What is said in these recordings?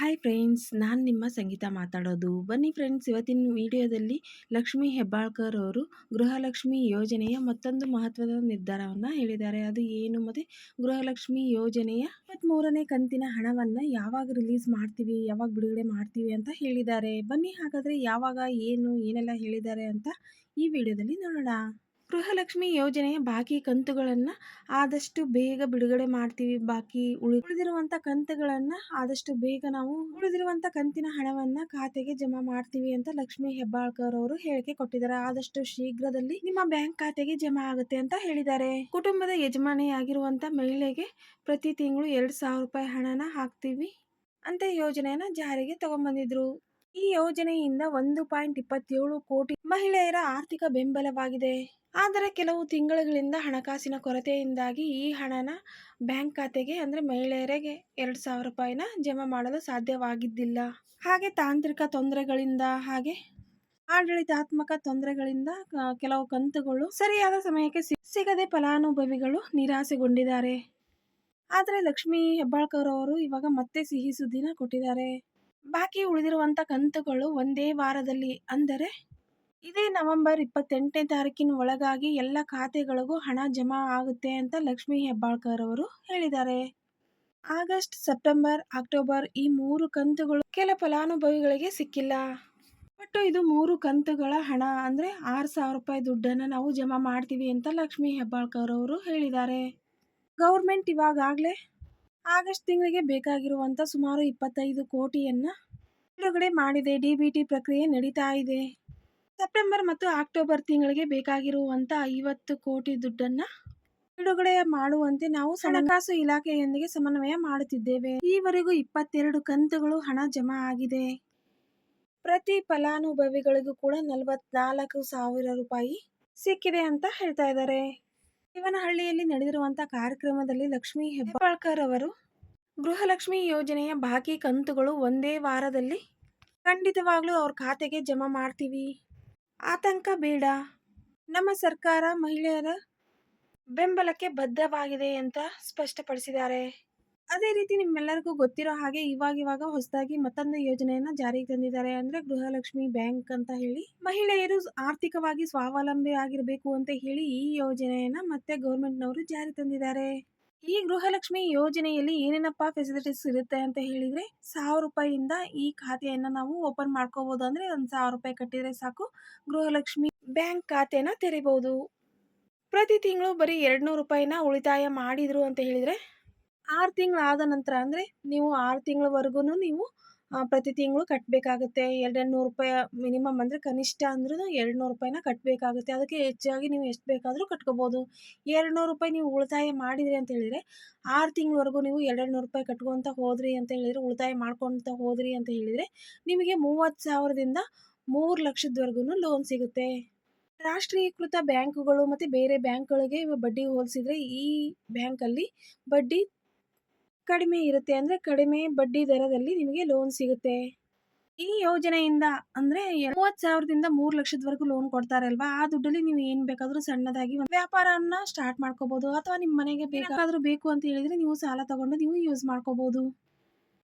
Hi friends ನಾನು ನಿಮ್ಮ ಸಂಗೀತ ಮಾತಾಡೋದು. ಬನ್ನಿ ಫ್ರೆಂಡ್ಸ್ ಇವತ್ತಿನ ವಿಡಿಯೋದಲ್ಲಿ ಲಕ್ಷ್ಮೀ ಹೆಬ್ಬಾಳ್ಕರ್ ಅವರು ಗೃಹಲಕ್ಷ್ಮಿ ಯೋಜನೆಯ ಮತ್ತೊಂದು ಮಹತ್ವದ ನಿರ್ಧಾರವನ್ನು ಹೇಳಿದ್ದಾರೆ. ಅದು ಏನು ಮತ್ತು? ಗೃಹಲಕ್ಷ್ಮಿ ಯೋಜನೆಯ ಮೂರನೇ ಕಂತಿನ ಹಣವನ್ನು ಯಾವಾಗ ರಿಲೀಸ್ ಮಾಡ್ತೀವಿ, ಯಾವಾಗ ಬಿಡುಗಡೆ ಮಾಡ್ತೀವಿ ಅಂತ ಹೇಳಿದ್ದಾರೆ. ಬನ್ನಿ ಹಾಗಾದರೆ ಯಾವಾಗ, ಏನು, ಏನೆಲ್ಲ ಹೇಳಿದ್ದಾರೆ ಅಂತ ಈ ವಿಡಿಯೋದಲ್ಲಿ ನೋಡೋಣ. ಗೃಹಲಕ್ಷ್ಮಿ ಯೋಜನೆಯ ಬಾಕಿ ಕಂತುಗಳನ್ನು ಆದಷ್ಟು ಬೇಗ ಬಿಡುಗಡೆ ಮಾಡ್ತೀವಿ. ಬಾಕಿ ಉಳಿದಿರುವಂತ ಕಂತುಗಳನ್ನು ಆದಷ್ಟು ಬೇಗ ನಾವು ಉಳಿದಿರುವಂಥ ಕಂತಿನ ಹಣವನ್ನು ಖಾತೆಗೆ ಜಮಾ ಮಾಡ್ತೀವಿ ಅಂತ ಲಕ್ಷ್ಮಿ ಹೆಬ್ಬಾಳ್ಕರ್ ಅವರು ಹೇಳಿಕೆ ಕೊಟ್ಟಿದ್ದಾರೆ. ಆದಷ್ಟು ಶೀಘ್ರದಲ್ಲಿ ನಿಮ್ಮ ಬ್ಯಾಂಕ್ ಖಾತೆಗೆ ಜಮಾ ಆಗುತ್ತೆ ಅಂತ ಹೇಳಿದ್ದಾರೆ. ಕುಟುಂಬದ ಯಜಮಾನಿಯಾಗಿರುವಂಥ ಮಹಿಳೆಗೆ ಪ್ರತಿ ತಿಂಗಳು ಎರಡು ಸಾವಿರ ರೂಪಾಯಿ ಹಣನ ಹಾಕ್ತೀವಿ ಅಂತ ಯೋಜನೆಯನ್ನ ಜಾರಿಗೆ ತಗೊಂಡ್ಬಂದಿದ್ರು ಈ ಯೋಜನೆಯಿಂದ ಒಂದು ಪಾಯಿಂಟ್ ಇಪ್ಪತ್ತೇಳು ಕೋಟಿ ಮಹಿಳೆಯರ ಆರ್ಥಿಕ ಬೆಂಬಲವಾಗಿದೆ. ಆದರೆ ಕೆಲವು ತಿಂಗಳುಗಳಿಂದ ಹಣಕಾಸಿನ ಕೊರತೆಯಿಂದಾಗಿ ಈ ಹಣನ ಬ್ಯಾಂಕ್ ಖಾತೆಗೆ ಅಂದರೆ ಮಹಿಳೆಯರಿಗೆ ಎರಡು ಸಾವಿರ ರೂಪಾಯಿನ ಜಮಾ ಮಾಡಲು ಸಾಧ್ಯವಾಗಿದ್ದಿಲ್ಲ. ಹಾಗೆ ತಾಂತ್ರಿಕ ತೊಂದರೆಗಳಿಂದ ಹಾಗೆ ಆಡಳಿತಾತ್ಮಕ ತೊಂದರೆಗಳಿಂದ ಕೆಲವು ಕಂತುಗಳು ಸರಿಯಾದ ಸಮಯಕ್ಕೆ ಸಿಗದೆ ಫಲಾನುಭವಿಗಳು ನಿರಾಸೆಗೊಂಡಿದ್ದಾರೆ. ಆದರೆ ಲಕ್ಷ್ಮೀ ಹೆಬ್ಬಾಳ್ಕರ್ ಅವರು ಇವಾಗ ಮತ್ತೆ ಸಿಹಿ ಸುದ್ದಿನ ಕೊಟ್ಟಿದ್ದಾರೆ. ಬಾಕಿ ಉಳಿದಿರುವಂಥ ಕಂತುಗಳು ಒಂದೇ ವಾರದಲ್ಲಿ ಅಂದರೆ ಇದೇ ನವೆಂಬರ್ ಇಪ್ಪತ್ತೆಂಟನೇ ತಾರೀಕಿನ ಒಳಗಾಗಿ ಎಲ್ಲ ಖಾತೆಗಳಿಗೂ ಹಣ ಜಮಾ ಆಗುತ್ತೆ ಅಂತ ಲಕ್ಷ್ಮೀ ಹೆಬ್ಬಾಳ್ಕರ್ ಅವರು ಹೇಳಿದ್ದಾರೆ. ಆಗಸ್ಟ್, ಸೆಪ್ಟೆಂಬರ್, ಅಕ್ಟೋಬರ್ ಈ ಮೂರು ಕಂತುಗಳು ಕೆಲ ಫಲಾನುಭವಿಗಳಿಗೆ ಸಿಕ್ಕಿಲ್ಲ. ಒಟ್ಟು ಇದು ಮೂರು ಕಂತುಗಳ ಹಣ ಅಂದರೆ ಆರು ಸಾವಿರ ರೂಪಾಯಿ ದುಡ್ಡನ್ನು ನಾವು ಜಮಾ ಮಾಡ್ತೀವಿ ಅಂತ ಲಕ್ಷ್ಮೀ ಹೆಬ್ಬಾಳ್ಕರ್ ಅವರು ಹೇಳಿದ್ದಾರೆ. ಗೌರ್ಮೆಂಟ್ ಇವಾಗಲೇ ಆಗಸ್ಟ್ ತಿಂಗಳಿಗೆ ಬೇಕಾಗಿರುವಂಥ ಸುಮಾರು ಇಪ್ಪತ್ತೈದು ಕೋಟಿಯನ್ನು ಬಿಡುಗಡೆ ಮಾಡಿದೆ. ಡಿ ಬಿ ಟಿ ಪ್ರಕ್ರಿಯೆ ನಡೀತಾ ಇದೆ. ಸೆಪ್ಟೆಂಬರ್ ಮತ್ತು ಅಕ್ಟೋಬರ್ ತಿಂಗಳಿಗೆ ಬೇಕಾಗಿರುವಂಥ ಐವತ್ತು ಕೋಟಿ ದುಡ್ಡನ್ನ ಬಿಡುಗಡೆ ಮಾಡುವಂತೆ ನಾವು ಹಣಕಾಸು ಇಲಾಖೆಯೊಂದಿಗೆ ಸಮನ್ವಯ ಮಾಡುತ್ತಿದ್ದೇವೆ. ಈವರೆಗೂ ಇಪ್ಪತ್ತೆರಡು ಕಂತುಗಳು ಹಣ ಜಮಾ ಆಗಿದೆ. ಪ್ರತಿ ಫಲಾನುಭವಿಗಳಿಗೂ ಕೂಡ ನಲವತ್ನಾಲ್ಕು ಸಾವಿರ ರೂಪಾಯಿ ಸಿಕ್ಕಿದೆ ಅಂತ ಹೇಳ್ತಾ ಇದ್ದಾರೆ. ಶಿವನಹಳ್ಳಿಯಲ್ಲಿ ನಡೆದಿರುವಂತಹ ಕಾರ್ಯಕ್ರಮದಲ್ಲಿ ಲಕ್ಷ್ಮೀ ಹೆಬ್ಬಾಳ್ಕರ್ ಅವರು ಗೃಹಲಕ್ಷ್ಮಿ ಯೋಜನೆಯ ಬಾಕಿ ಕಂತುಗಳು ಒಂದೇ ವಾರದಲ್ಲಿ ಖಂಡಿತವಾಗ್ಲೂ ಅವ್ರ ಖಾತೆಗೆ ಜಮಾ ಮಾಡ್ತೀವಿ. ಆತಂಕ ಬೇಡ. ನಮ್ಮ ಸರ್ಕಾರ ಮಹಿಳೆಯರ ಬೆಂಬಲಕ್ಕೆ ಬದ್ಧವಾಗಿದೆ ಅಂತ ಸ್ಪಷ್ಟಪಡಿಸಿದ್ದಾರೆ. ಅದೇ ರೀತಿ ನಿಮ್ಮೆಲ್ಲರಿಗೂ ಗೊತ್ತಿರೋ ಹಾಗೆ ಇವಾಗ ಇವಾಗ ಹೊಸದಾಗಿ ಮತ್ತೊಂದು ಯೋಜನೆಯನ್ನ ಜಾರಿಗೆ ತಂದಿದ್ದಾರೆ. ಅಂದ್ರೆ ಗೃಹಲಕ್ಷ್ಮಿ ಬ್ಯಾಂಕ್ ಅಂತ ಹೇಳಿ. ಮಹಿಳೆಯರು ಆರ್ಥಿಕವಾಗಿ ಸ್ವಾವಲಂಬಿ ಆಗಿರಬೇಕು ಅಂತ ಹೇಳಿ ಈ ಯೋಜನೆಯನ್ನ ಮತ್ತೆ ಗೌರ್ಮೆಂಟ್ನವರು ಜಾರಿ ತಂದಿದ್ದಾರೆ. ಈ ಗೃಹಲಕ್ಷ್ಮಿ ಯೋಜನೆಯಲ್ಲಿ ಏನೇನಪ್ಪ ಫೆಸಿಲಿಟೀಸ್ ಇರುತ್ತೆ ಅಂತ ಹೇಳಿದ್ರೆ, ಸಾವಿರ ರೂಪಾಯಿಯಿಂದ ಈ ಖಾತೆಯನ್ನ ನಾವು ಓಪನ್ ಮಾಡ್ಕೋಬಹುದು ಅಂದ್ರೆ ಒಂದು ಸಾವಿರ ರೂಪಾಯಿ ಕಟ್ಟಿದ್ರೆ ಸಾಕು. ಗೃಹಲಕ್ಷ್ಮಿ ಬ್ಯಾಂಕ್ ಖಾತೆನ ತೆರಿಬಹುದು ಪ್ರತಿ ತಿಂಗಳು ಬರೀ ಎರಡು ನೂರು ರೂಪಾಯಿನ ಉಳಿತಾಯ ಮಾಡಿದ್ರು ಅಂತ ಹೇಳಿದ್ರೆ, ಆರು ತಿಂಗಳು ಆದ ನಂತರ ಅಂದ್ರೆ ನೀವು ಆರು ತಿಂಗಳವರೆಗೂ ನೀವು ಪ್ರತಿ ತಿಂಗಳು ಕಟ್ಟಬೇಕಾಗುತ್ತೆ ಎರಡು ನೂರು ರೂಪಾಯಿ ಮಿನಿಮಮ್ ಅಂದರೆ ಕನಿಷ್ಠ ಅಂದ್ರೂ ಎರಡು ನೂರು ರೂಪಾಯಿನ ಕಟ್ಟಬೇಕಾಗುತ್ತೆ ಅದಕ್ಕೆ ಹೆಚ್ಚಾಗಿ ನೀವು ಎಷ್ಟು ಬೇಕಾದರೂ ಕಟ್ಕೋಬೋದು. ಎರಡು ನೂರು ರೂಪಾಯಿ ನೀವು ಉಳಿತಾಯ ಮಾಡಿದ್ರಿ ಅಂತ ಹೇಳಿದರೆ, ಆರು ತಿಂಗಳವರೆಗೂ ನೀವು ಎರಡು ನೂರು ರೂಪಾಯಿ ಕಟ್ಕೊತ ಹೋದ್ರಿ ಅಂತ ಹೇಳಿದರೆ, ಉಳಿತಾಯ ಮಾಡ್ಕೊತ ಹೋದ್ರಿ ಅಂತ ಹೇಳಿದರೆ, ನಿಮಗೆ ಮೂವತ್ತು ಸಾವಿರದಿಂದ ಮೂರು ಲಕ್ಷದವರೆಗೂ ಲೋನ್ ಸಿಗುತ್ತೆ. ರಾಷ್ಟ್ರೀಕೃತ ಬ್ಯಾಂಕುಗಳು ಮತ್ತು ಬೇರೆ ಬ್ಯಾಂಕ್ಗಳಿಗೆ ಬಡ್ಡಿ ಹೋಲಿಸಿದರೆ ಈ ಬ್ಯಾಂಕಲ್ಲಿ ಬಡ್ಡಿ ಕಡಿಮೆ ಇರುತ್ತೆ ಅಂದರೆ ಕಡಿಮೆ ಬಡ್ಡಿ ದರದಲ್ಲಿ ನಿಮಗೆ ಲೋನ್ ಸಿಗುತ್ತೆ. ಈ ಯೋಜನೆಯಿಂದ ಅಂದರೆ ಮೂವತ್ತು ಸಾವಿರದಿಂದ ಮೂರು ಲಕ್ಷದವರೆಗೂ ಲೋನ್ ಕೊಡ್ತಾರೆ ಅಲ್ವಾ ಆ ದುಡ್ಡಲ್ಲಿ ನೀವು ಏನು ಬೇಕಾದರೂ ಸಣ್ಣದಾಗಿ ವ್ಯಾಪಾರನ ಸ್ಟಾರ್ಟ್ ಮಾಡ್ಕೋಬಹುದು ಅಥವಾ ನಿಮ್ಮ ಮನೆಗೆ ಬೇಕಾದರೂ ಬೇಕು ಅಂತ ಹೇಳಿದ್ರೆ ನೀವು ಸಾಲ ತಗೊಂಡು ನೀವು ಯೂಸ್ ಮಾಡ್ಕೋಬಹುದು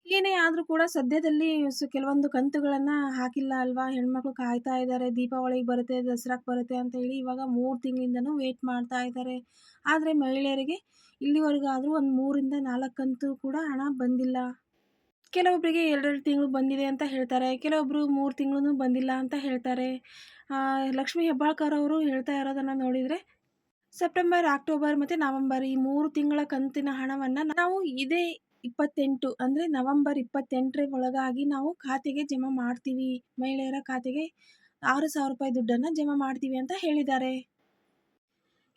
ಏನೇ ಆದರೂ ಕೂಡ ಸದ್ಯದಲ್ಲಿ ಕೆಲವೊಂದು ಕಂತುಗಳನ್ನು ಹಾಕಿಲ್ಲ ಅಲ್ವಾ? ಹೆಣ್ಮಕ್ಳು ಕಾಯ್ತಾ ಇದ್ದಾರೆ, ದೀಪಾವಳಿಗೆ ಬರುತ್ತೆ ದಸರಾಕ್ಕೆ ಬರುತ್ತೆ ಅಂತ ಹೇಳಿ ಇವಾಗ ಮೂರು ತಿಂಗಳಿಂದನೂ ವೇಟ್ ಮಾಡ್ತಾ ಇದ್ದಾರೆ. ಆದರೆ ಮಹಿಳೆಯರಿಗೆ ಇಲ್ಲಿವರೆಗಾದರೂ ಒಂದು ಮೂರಿಂದ ನಾಲ್ಕು ಕೂಡ ಹಣ ಬಂದಿಲ್ಲ. ಕೆಲವೊಬ್ಬರಿಗೆ ಎರಡೆರಡು ತಿಂಗಳು ಬಂದಿದೆ ಅಂತ ಹೇಳ್ತಾರೆ ಕೆಲವೊಬ್ಬರು ಮೂರು ತಿಂಗಳೂ ಬಂದಿಲ್ಲ ಅಂತ ಹೇಳ್ತಾರೆ. ಲಕ್ಷ್ಮೀ ಹೆಬ್ಬಾಳ್ಕರ್ ಅವರು ಹೇಳ್ತಾ ಇರೋದನ್ನು ನೋಡಿದರೆ, ಸೆಪ್ಟೆಂಬರ್, ಅಕ್ಟೋಬರ್ ಮತ್ತು ನವಂಬರ್ ಈ ಮೂರು ತಿಂಗಳ ಕಂತಿನ ಹಣವನ್ನು ನಾವು ಇದೇ ಇಪ್ಪತ್ತೆಂಟು ಅಂದರೆ ನವಂಬರ್ ಇಪ್ಪತ್ತೆಂಟರ ಒಳಗಾಗಿ ನಾವು ಖಾತೆಗೆ ಜಮಾ ಮಾಡ್ತೀವಿ. ಮಹಿಳೆಯರ ಖಾತೆಗೆ ಆರು ಸಾವಿರ ರೂಪಾಯಿ ದುಡ್ಡನ್ನು ಜಮಾ ಮಾಡ್ತೀವಿ ಅಂತ ಹೇಳಿದ್ದಾರೆ.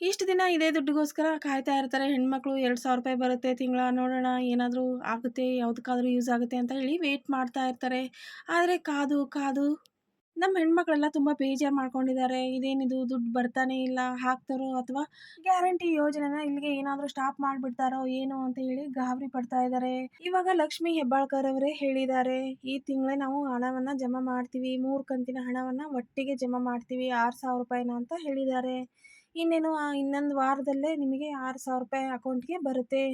ಇಷ್ಟು ದಿನ ಇದೇ ದುಡ್ಡಿಗೋಸ್ಕರ ಕಾಯ್ತಾ ಇರ್ತಾರೆ. ಹೆಣ್ಮಕ್ಳು ಎರಡು ಸಾವಿರ ರೂಪಾಯಿ ಬರುತ್ತೆ, ತಿಂಗಳ ನೋಡೋಣ, ಏನಾದರೂ ಆಗುತ್ತೆ, ಯಾವುದಕ್ಕಾದ್ರೂ ಯೂಸ್ ಆಗುತ್ತೆ ಅಂತ ಹೇಳಿ ವೆಯ್ಟ್ ಮಾಡ್ತಾ ಇರ್ತಾರೆ. ಆದರೆ ಕಾದು ಕಾದು ನಮ್ಮ ಹೆಣ್ಮಕ್ಳೆಲ್ಲ ತುಂಬ ಬೇಜಾರು ಮಾಡ್ಕೊಂಡಿದ್ದಾರೆ. ಇದೇನಿದು, ದುಡ್ಡು ಬರ್ತಾನೆ ಇಲ್ಲ, ಹಾಕ್ತಾರೋ ಅಥವಾ ಗ್ಯಾರಂಟಿ ಯೋಜನೆನ ಇಲ್ಲಿಗೆ ಏನಾದರೂ ಸ್ಟಾಪ್ ಮಾಡಿಬಿಡ್ತಾರೋ ಏನು ಅಂತ ಹೇಳಿ ಗಾಬರಿ ಪಡ್ತಾ ಇದ್ದಾರೆ. ಇವಾಗ ಲಕ್ಷ್ಮಿ ಹೆಬ್ಬಾಳ್ಕರ್ ಅವರೇ ಹೇಳಿದ್ದಾರೆ, ಈ ತಿಂಗಳೇ ನಾವು ಹಣವನ್ನು ಜಮಾ ಮಾಡ್ತೀವಿ ಮೂರು ಕಂತಿನ ಹಣವನ್ನು ಒಟ್ಟಿಗೆ ಜಮಾ ಮಾಡ್ತೀವಿ, ಆರು ಸಾವಿರ ರೂಪಾಯಿನ ಅಂತ ಹೇಳಿದ್ದಾರೆ. ಇನ್ನೇನು ಇನ್ನೊಂದು ವಾರದಲ್ಲೇ ನಿಮಗೆ ಆರು ಸಾವಿರ ರೂಪಾಯಿ ಅಕೌಂಟ್ಗೆ ಬರುತ್ತೆ.